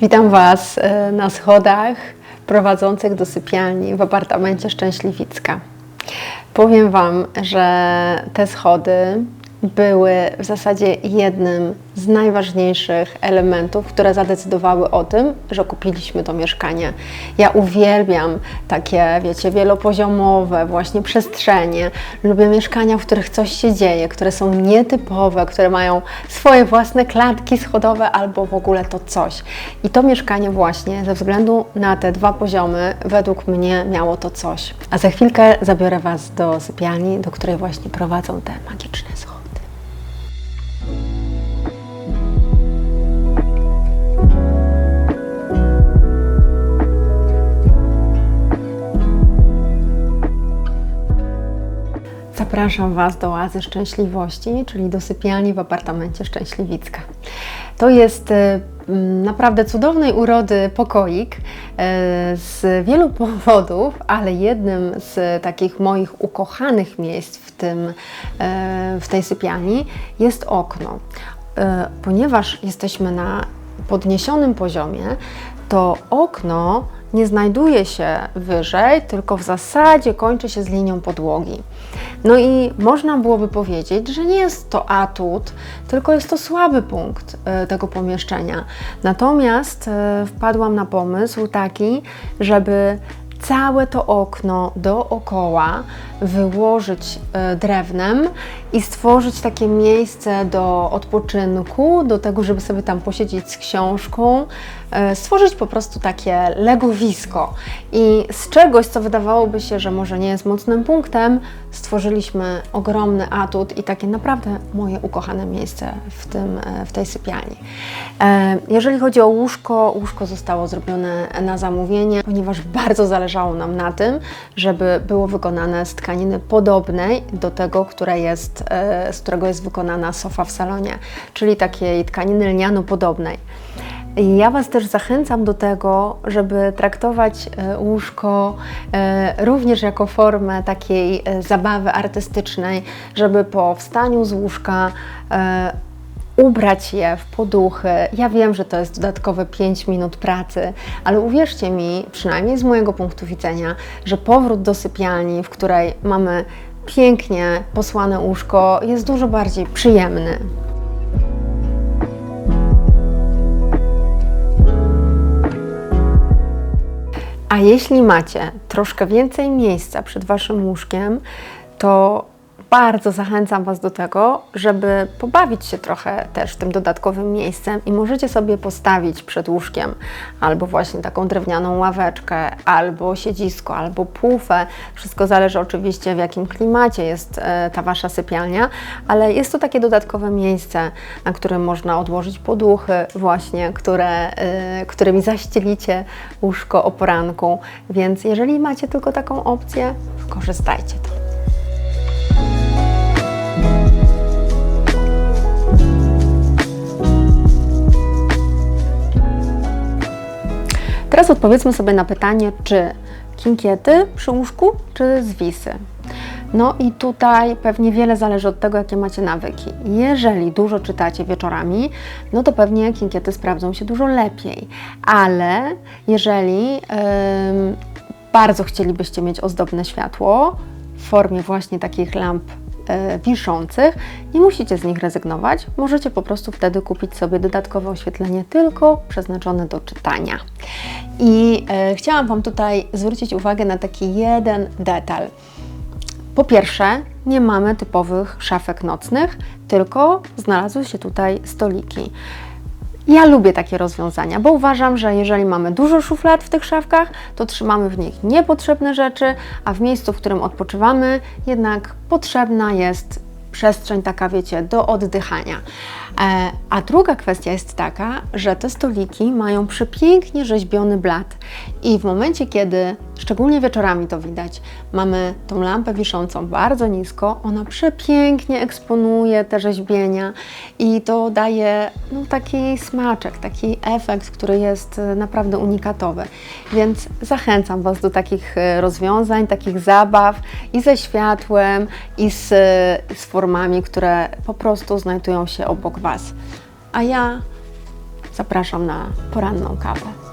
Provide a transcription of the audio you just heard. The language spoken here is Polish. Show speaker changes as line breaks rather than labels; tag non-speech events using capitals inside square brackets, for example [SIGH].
Witam Was e, na schodach prowadzących do sypialni w apartamencie Szczęśliwicka. Powiem Wam, że te schody były w zasadzie jednym z najważniejszych elementów, które zadecydowały o tym, że kupiliśmy to mieszkanie. Ja uwielbiam takie, wiecie, wielopoziomowe właśnie przestrzenie. Lubię mieszkania, w których coś się dzieje, które są nietypowe, które mają swoje własne klatki schodowe albo w ogóle to coś. I to mieszkanie właśnie ze względu na te dwa poziomy według mnie miało to coś. A za chwilkę zabiorę Was do sypialni, do której właśnie prowadzą te magiczne schody. Zapraszam Was do Oazy Szczęśliwości, czyli do sypialni w apartamencie Szczęśliwicka. To jest e, m, naprawdę cudownej urody pokoik e, z wielu [LAUGHS] powodów, ale jednym z takich moich ukochanych miejsc w, tym, e, w tej sypialni jest okno. Ponieważ jesteśmy na podniesionym poziomie, to okno nie znajduje się wyżej, tylko w zasadzie kończy się z linią podłogi. No i można byłoby powiedzieć, że nie jest to atut, tylko jest to słaby punkt e, tego pomieszczenia. Natomiast e, wpadłam na pomysł taki, żeby całe to okno dookoła wyłożyć e, drewnem i stworzyć takie miejsce do odpoczynku, do tego, żeby sobie tam posiedzieć z książką, e, stworzyć po prostu takie legowisko. I z czegoś, co wydawałoby się, że może nie jest mocnym punktem, stworzyliśmy ogromny atut i takie naprawdę moje ukochane miejsce w, tym, e, w tej sypialni. Jeżeli chodzi o łóżko, łóżko zostało zrobione na zamówienie, ponieważ bardzo zależało nam na tym, żeby było wykonane z tkaniny podobnej do tego, które jest, e, z którego jest wykonana sofa w salonie, czyli takiej tkaniny lniano-podobnej. Ja Was też zachęcam do tego, żeby traktować e, łóżko e, również jako formę takiej zabawy artystycznej, żeby po wstaniu z łóżka ubrać je w poduchy. Ja wiem, że to jest dodatkowe 5 minut pracy, ale uwierzcie mi, przynajmniej z mojego punktu widzenia, że powrót do sypialni, w której mamy pięknie posłane łóżko, jest dużo bardziej przyjemny. A jeśli macie troszkę więcej miejsca przed Waszym łóżkiem, to bardzo zachęcam Was do tego, żeby pobawić się trochę też tym dodatkowym miejscem i możecie sobie postawić przed łóżkiem albo właśnie taką drewnianą ławeczkę, albo siedzisko, albo pufę. Wszystko zależy oczywiście w jakim klimacie jest e, ta Wasza sypialnia, ale jest to takie dodatkowe miejsce, na którym można odłożyć poduchy właśnie, które, e, którymi zaścielicie łóżko o poranku. Więc jeżeli macie tylko taką opcję, korzystajcie to. Teraz odpowiedzmy sobie na pytanie, czy kinkiety przy łóżku, czy zwisy. No i tutaj pewnie wiele zależy od tego, jakie macie nawyki. Jeżeli dużo czytacie wieczorami, no to pewnie kinkiety sprawdzą się dużo lepiej. Ale jeżeli ym, bardzo chcielibyście mieć ozdobne światło w formie właśnie takich lamp e, wiszących, nie musicie z nich rezygnować. Możecie po prostu wtedy kupić sobie dodatkowe oświetlenie tylko przeznaczone do czytania. I e, chciałam Wam tutaj zwrócić uwagę na taki jeden detal. Po pierwsze, nie mamy typowych szafek nocnych, tylko znalazły się tutaj stoliki. Ja lubię takie rozwiązania, bo uważam, że jeżeli mamy dużo szuflad w tych szafkach, to trzymamy w nich niepotrzebne rzeczy, a w miejscu, w którym odpoczywamy, jednak potrzebna jest przestrzeń taka, wiecie, do oddychania. E, A druga kwestia jest taka, że te stoliki mają przepięknie rzeźbiony blat i w momencie, kiedy, szczególnie wieczorami to widać, mamy tą lampę wiszącą bardzo nisko, ona przepięknie eksponuje te rzeźbienia i to daje no, taki smaczek, taki efekt, który jest e, naprawdę unikatowy. Więc zachęcam Was do takich e, rozwiązań, takich zabaw i ze światłem, i z, z formami, które po prostu znajdują się obok Was. A ja zapraszam na poranną kawę.